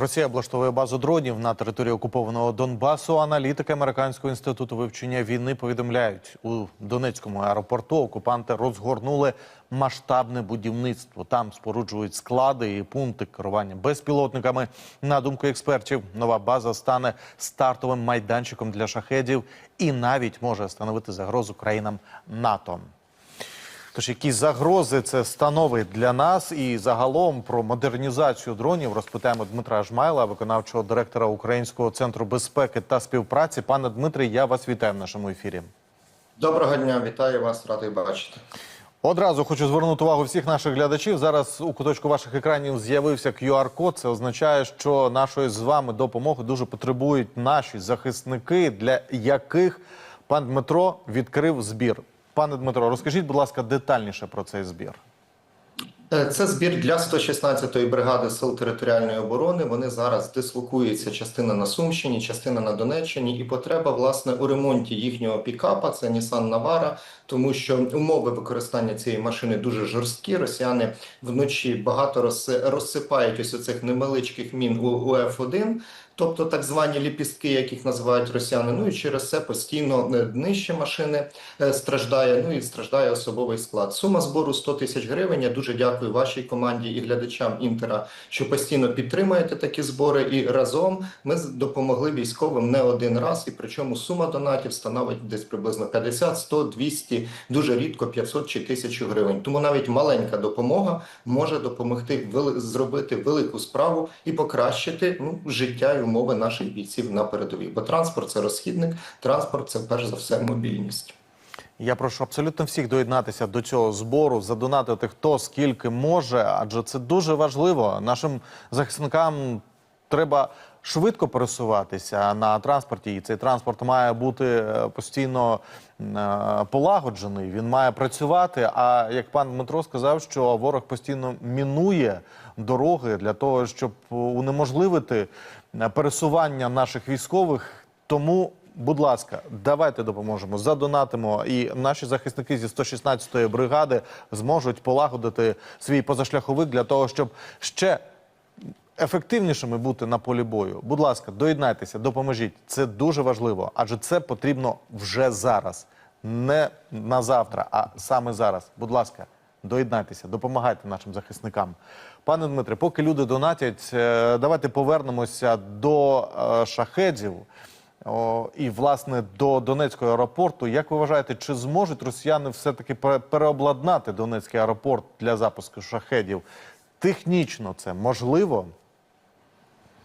Росія облаштовує базу дронів на території окупованого Донбасу. Аналітики американського інституту вивчення війни повідомляють, у Донецькому аеропорту окупанти розгорнули масштабне будівництво. Там споруджують склади і пункти керування безпілотниками. На думку експертів, нова база стане стартовим майданчиком для шахедів і навіть може становити загрозу країнам НАТО. Тож які загрози це становить для нас і загалом про модернізацію дронів розпитаємо Дмитра Жмайла, виконавчого директора Українського центру безпеки та співпраці. Пане Дмитре, я вас вітаю в нашому ефірі. Доброго дня, вітаю вас, радий бачити. Одразу хочу звернути увагу всіх наших глядачів. Зараз у куточку ваших екранів з'явився QR-код. Це означає, що нашої з вами допомоги дуже потребують наші захисники, для яких пан Дмитро відкрив збір. Пане Дмитро, розкажіть, будь ласка, детальніше про цей збір. Е, Це збір для 116-ї бригади сил територіальної оборони. Вони зараз дислокуються частина на Сумщині, частина на Донеччині, і потреба власне у ремонті їхнього пікапа. Це Nissan Navara, тому що умови використання цієї машини дуже жорсткі. Росіяни вночі багато розси- розсипають ось оцих невеличких мін у, у F1, тобто так звані ліпістки, як їх називають росіяни. Ну і через це постійно е, днище машини е, страждає. Ну і страждає особовий склад. Сума збору 100 тисяч гривень. Я дуже дякую вашій команді і глядачам Інтера, що постійно підтримуєте такі збори. І разом ми допомогли військовим не один раз. І причому сума донатів становить десь приблизно 50, 100, 200, дуже рідко 500 чи 1000 гривень. Тому навіть маленька допомога може допомогти зробити велику справу і покращити ну, життя і умови наших бійців на передовій. Бо транспорт це розхідник, транспорт це перш за все мобільність. Я прошу абсолютно всіх доєднатися до цього збору, задонатити хто скільки може, адже це дуже важливо. Нашим захисникам треба швидко пересуватися на транспорті, і цей транспорт має бути е, постійно е, полагоджений. Він має працювати. А як пан Дмитро сказав, що ворог постійно мінує дороги для того, щоб унеможливити е, пересування наших військових. Тому Будь ласка, давайте допоможемо, задонатимо, і наші захисники зі 116-ї бригади зможуть полагодити свій позашляховик для того, щоб ще ефективнішими бути на полі бою. Будь ласка, доєднайтеся, допоможіть. Це дуже важливо, адже це потрібно вже зараз, не на завтра, а саме зараз. Будь ласка, доєднайтеся, допомагайте нашим захисникам. Пане Дмитре, поки люди донатять, е, давайте повернемося до е, шахедів. О, і власне до Донецького аеропорту. Як ви вважаєте, чи зможуть росіяни все-таки пере- переобладнати Донецький аеропорт для запуску шахедів? Технічно це можливо?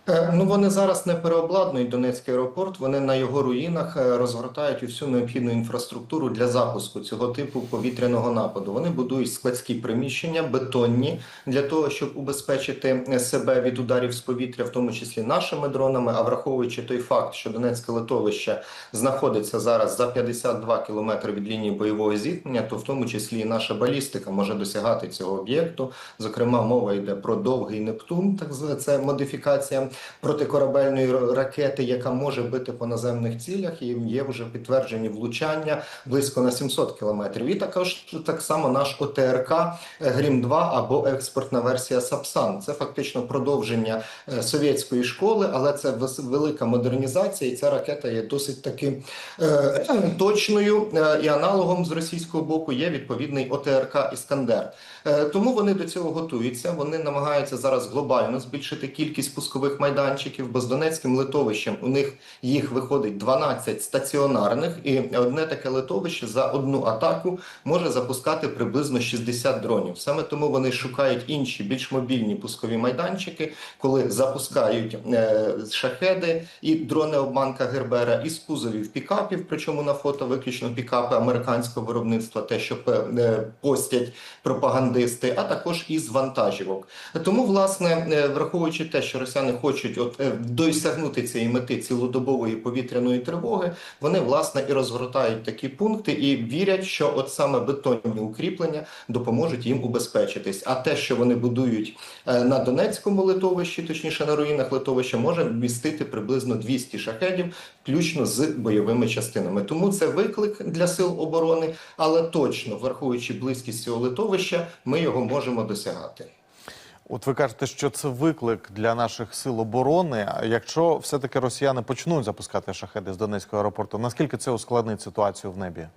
Е, Ну вони зараз не переобладнують Донецький аеропорт. Вони на його руїнах е, розгортають всю необхідну інфраструктуру для запуску цього типу повітряного нападу. Вони будують складські приміщення, бетонні для того, щоб убезпечити е, себе від ударів з повітря, в тому числі нашими дронами. А враховуючи той факт, що Донецьке литовище знаходиться зараз за 52 кілометри від лінії бойового зіткнення, то в тому числі і наша балістика може досягати цього об'єкту. Зокрема, мова йде про довгий Нептун, так це модифікація протикорабельної ракети, яка може бити по наземних цілях, і є вже підтверджені влучання близько на 700 кілометрів. І також так само наш ОТРК Грім 2 або експортна версія Сапсан. Це фактично продовження е, совєтської школи, але це велика модернізація, і ця ракета є досить таки е, точною. Е, і аналогом з російського боку є відповідний ОТРК Іскандер. Е, Тому вони до цього готуються. Вони намагаються зараз глобально збільшити кількість пускових майданчиків, бо з Донецьким литовищем у них їх виходить 12 стаціонарних, і одне таке литовище за одну атаку може запускати приблизно 60 дронів. Саме тому вони шукають інші більш мобільні пускові майданчики, коли запускають е, шахеди і дрони обманка Гербера із кузовів пікапів. Причому на фото виключно пікапи американського виробництва, те, що е, постять пропагандисти, а також із вантажівок. Тому, власне, е, враховуючи те, що росіяни хочуть от е, досягнути цієї мети цілодобової повітряної тривоги, вони власне і розгортають такі пункти і вірять, що от саме бетонні укріплення допоможуть їм убезпечитись. А те, що вони будують е, на Донецькому литовищі, точніше на руїнах литовища, може вмістити приблизно 200 шахедів, включно з бойовими частинами. Тому це виклик для сил оборони, але точно враховуючи близькість цього литовища, ми його можемо досягати. От ви кажете, що це виклик для наших сил оборони. Якщо все-таки росіяни почнуть запускати шахеди з Донецького аеропорту, наскільки це ускладнить ситуацію в небі?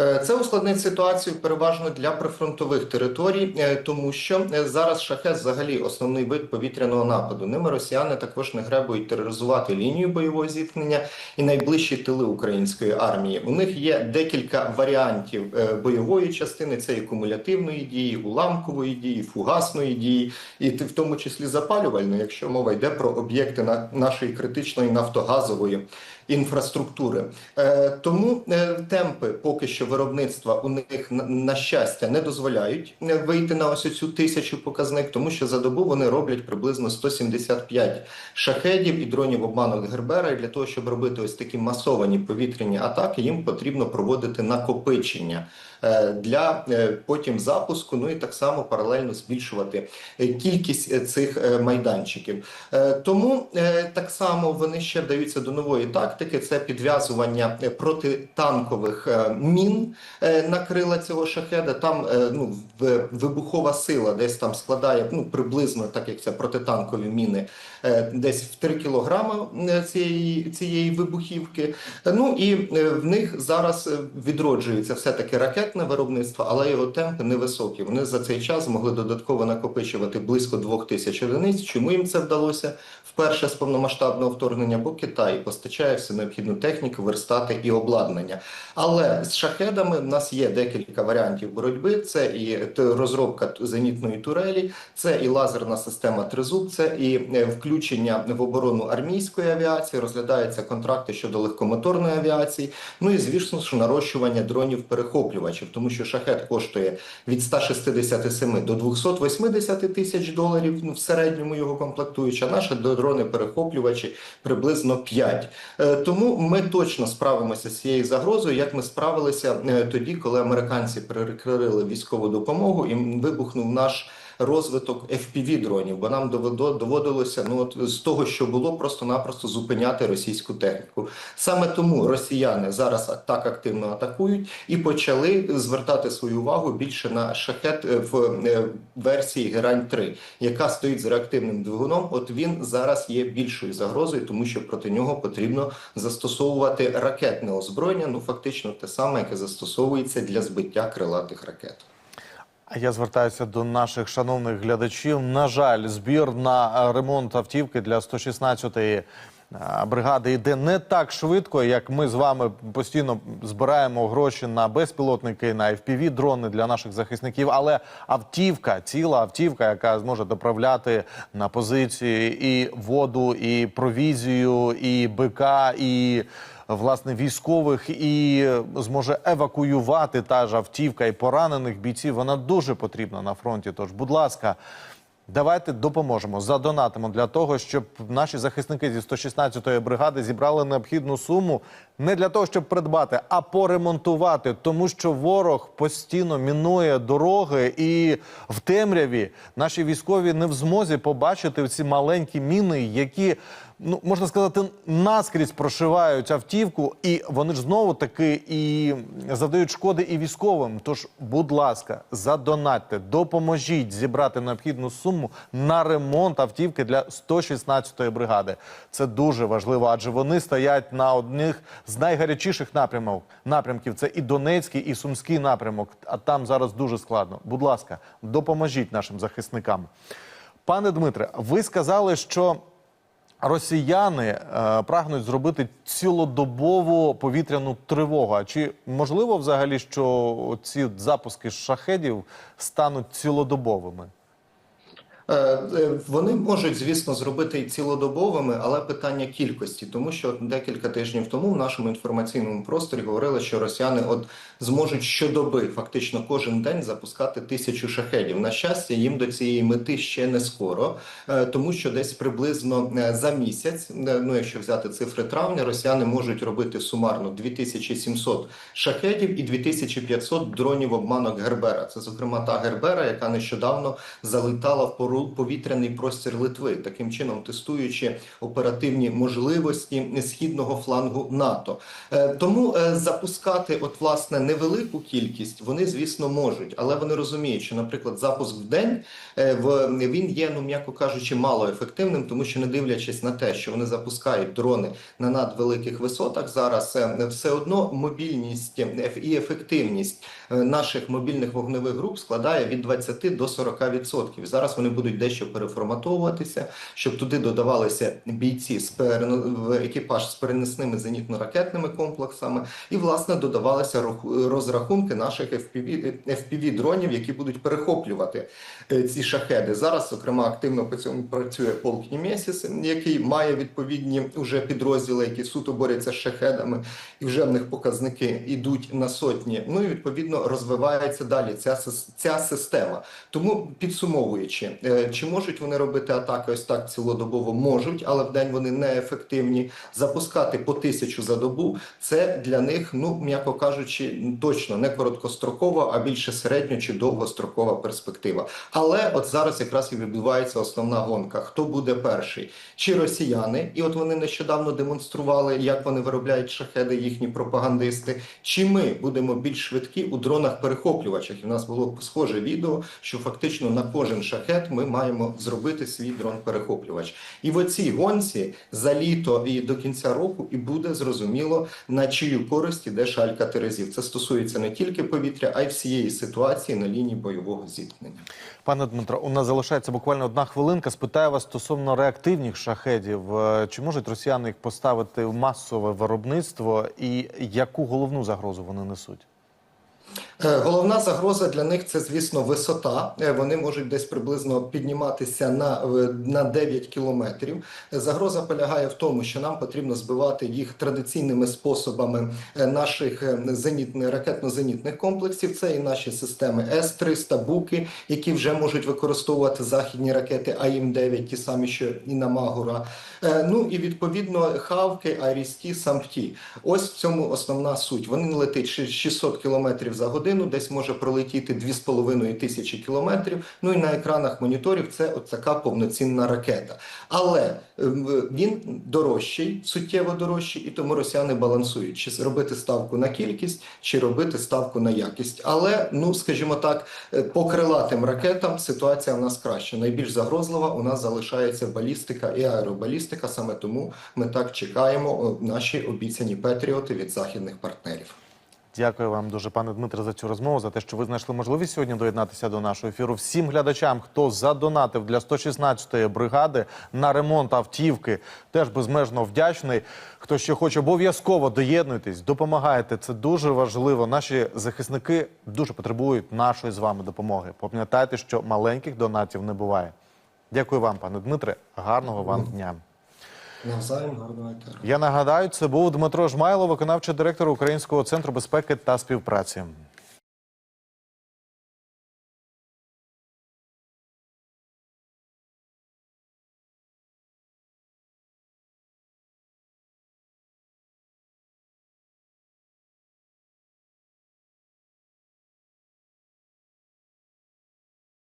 Е, Це ускладнить ситуацію переважно для прифронтових територій, е, тому що е, зараз шахет взагалі основний вид повітряного нападу. Ними росіяни також не гребують тероризувати лінію бойового зіткнення і найближчі тили української армії. У них є декілька варіантів бойової частини: це і кумулятивної дії, уламкової дії, фугасної дії, і в тому числі запалювальної, якщо мова йде про об'єкти нашої критичної нафтогазової інфраструктури. Тому темпи поки що виробництва у них на, щастя не дозволяють е, вийти на ось цю тисячу показник, тому що за добу вони роблять приблизно 175 шахедів і дронів обманок Гербера. І для того, щоб робити ось такі масовані повітряні атаки, їм потрібно проводити накопичення е, для е, потім запуску. Ну і так само паралельно збільшувати кількість цих майданчиків. Тому так само вони ще вдаються до нової тактики: це підв'язування протитанкових е, мін е, на цього шахеда. Там е, ну вибухова сила десь там складає ну приблизно, так як це протитанкові міни, е, десь в 3 кілограми цієї цієї вибухівки. Ну і в них зараз відроджується все таки ракетне виробництво, але його темпи невисокі. Вони за цей час змогли додатково накопичувати близько двох тисяч одиниць. Чому їм це вдалося вперше з повномасштабного вторгнення? Бо Китай постачає всю необхідну техніку, верстати і обладнання. Але з шахедами в нас є декілька варіантів боротьби. Це і розробка зенітної турелі, це і лазерна система Тризуб, це і е, включення в оборону армійської авіації. Розглядаються контракти щодо легкомоторної авіації. Ну і звісно ж нарощування дронів перехоплювачів, тому що шахет коштує від 167 до 280 тисяч доларів. Ну в середньому його комплектуюча. Наші дрони перехоплювачі приблизно 5. Е, Тому ми точно справимося з цією загрозою, як ми справилися е, тоді, коли американці перекрили військову допомогу і вибухнув наш. Розвиток fpv дронів, бо нам доводилося ну от з того, що було, просто-напросто зупиняти російську техніку. Саме тому росіяни зараз так активно атакують і почали звертати свою увагу більше на шахет е, в е, версії Герань 3 яка стоїть з реактивним двигуном. От він зараз є більшою загрозою, тому що проти нього потрібно застосовувати ракетне озброєння. Ну фактично те саме, яке застосовується для збиття крилатих ракет. А я звертаюся до наших шановних глядачів. На жаль, збір на ремонт автівки для 116-ї е, бригади йде не так швидко, як ми з вами постійно збираємо гроші на безпілотники, на fpv дрони для наших захисників. Але автівка, ціла автівка, яка зможе доправляти на позиції і воду, і провізію, і БК, і власне військових і зможе евакуювати та ж автівка і поранених бійців. Вона дуже потрібна на фронті. Тож, будь ласка, давайте допоможемо, задонатимо для того, щоб наші захисники зі 116-ї бригади зібрали необхідну суму не для того, щоб придбати, а поремонтувати, тому що ворог постійно мінує дороги, і в темряві наші військові не в змозі побачити ці маленькі міни, які ну можна сказати, наскрізь прошивають автівку, і вони ж знову таки і завдають шкоди і військовим. Тож, будь ласка, задонатьте, допоможіть зібрати необхідну суму на ремонт автівки для 116-ї бригади. Це дуже важливо, адже вони стоять на одних з найгарячіших напрямок напрямків. Це і Донецький, і Сумський напрямок. А там зараз дуже складно. Будь ласка, допоможіть нашим захисникам. Пане Дмитре, ви сказали, що Росіяни е, прагнуть зробити цілодобову повітряну тривогу. А чи можливо взагалі, що ці запуски шахедів стануть цілодобовими? Е, е, Вони можуть, звісно, зробити і цілодобовими, але питання кількості, тому що декілька тижнів тому в нашому інформаційному просторі говорили, що росіяни от зможуть щодоби, фактично кожен день запускати тисячу шахедів. На щастя, їм до цієї мети ще не скоро, е, тому що десь приблизно за місяць, ну якщо взяти цифри травня, росіяни можуть робити сумарно 2700 шахедів і 2500 дронів обманок Гербера. Це зокрема та Гербера, яка нещодавно залетала в пору повітряний простір Литви, таким чином тестуючи оперативні можливості східного флангу НАТО. Е, Тому е, запускати, от власне, невелику кількість вони, звісно, можуть, але вони розуміють, що, наприклад, запуск в день е, він є, ну м'яко кажучи, мало ефективним, тому що не дивлячись на те, що вони запускають дрони на надвеликих висотах, зараз все одно мобільність і ефективність наших мобільних вогневих груп складає від 20 до 40%. Зараз вони будуть дещо переформатовуватися, щоб туди додавалися бійці з перен- в екіпаж з переносними зенітно-ракетними комплексами, і власне додавалися раху- розрахунки наших FPV, FPV дронів, які будуть перехоплювати е, ці шахеди. Зараз, зокрема, активно по цьому працює полк Німесіс, який має відповідні уже підрозділи, які суто борються з шахедами, і вже в них показники йдуть на сотні. Ну і відповідно розвивається далі ця ця система. Тому підсумовуючи, е, чи можуть вони робити атаки ось так цілодобово? Можуть, але в день вони неефективні. Запускати по тисячу за добу це для них, ну м'яко кажучи, точно не короткострокова, а більше середньо чи довгострокова перспектива. Але от зараз якраз і відбувається основна гонка. Хто буде перший? Чи росіяни? І от вони нещодавно демонстрували, як вони виробляють шахеди, їхні пропагандисти. Чи ми будемо більш швидкі у дронах-перехоплювачах? І в нас було схоже відео, що фактично на кожен шахет ми маємо зробити свій дрон-перехоплювач. І в оцій гонці за літо і до кінця року і буде зрозуміло на чию користь іде шалька терезів. Це стосується не тільки повітря, а й всієї ситуації на лінії бойового зіткнення. Пане Дмитро, у нас залишається буквально одна хвилинка. Спитаю вас стосовно реактивних шахедів. Е, Чи можуть росіяни їх поставити в масове виробництво, і яку головну загрозу вони несуть? Е, Головна загроза для них це, звісно, висота. Е, Вони можуть десь приблизно підніматися на, на 9 кілометрів. Загроза полягає в тому, що нам потрібно збивати їх традиційними способами е, наших зенітних ракетно-зенітних комплексів. Це і наші системи С-300, Буки, які вже можуть використовувати західні ракети АІМ-9, ті самі, що і на Магура. Ну і відповідно хавки, Арісті, Сампті. Ось в цьому основна суть. Вони летить ши- 600 кілометрів за годину, десь може пролетіти 2,5 тисячі кілометрів. Ну і на екранах моніторів це така повноцінна ракета. Але ем, він дорожчий, суттєво дорожчий, і тому росіяни балансують, чи робити ставку на кількість, чи робити ставку на якість. Але, ну скажімо так, е, по крилатим ракетам ситуація в нас краща. Найбільш загрозлива у нас залишається балістика і аеробалістика. Саме тому ми так чекаємо наші обіцяні патріоти від західних партнерів. Дякую вам дуже, пане Дмитре, за цю розмову, за те, що ви знайшли можливість сьогодні доєднатися до нашого ефіру. Всім глядачам, хто задонатив для 116-ї бригади на ремонт автівки, теж безмежно вдячний. Хто ще хоче, обов'язково доєднуйтесь, допомагайте. Це дуже важливо. Наші захисники дуже потребують нашої з вами допомоги. Пам'ятайте, що маленьких донатів не буває. Дякую вам, пане Дмитре. Гарного вам дня. Навзаєм гарного етеру. Я нагадаю, це був Дмитро Жмайло, виконавчий директор Українського центру безпеки та співпраці.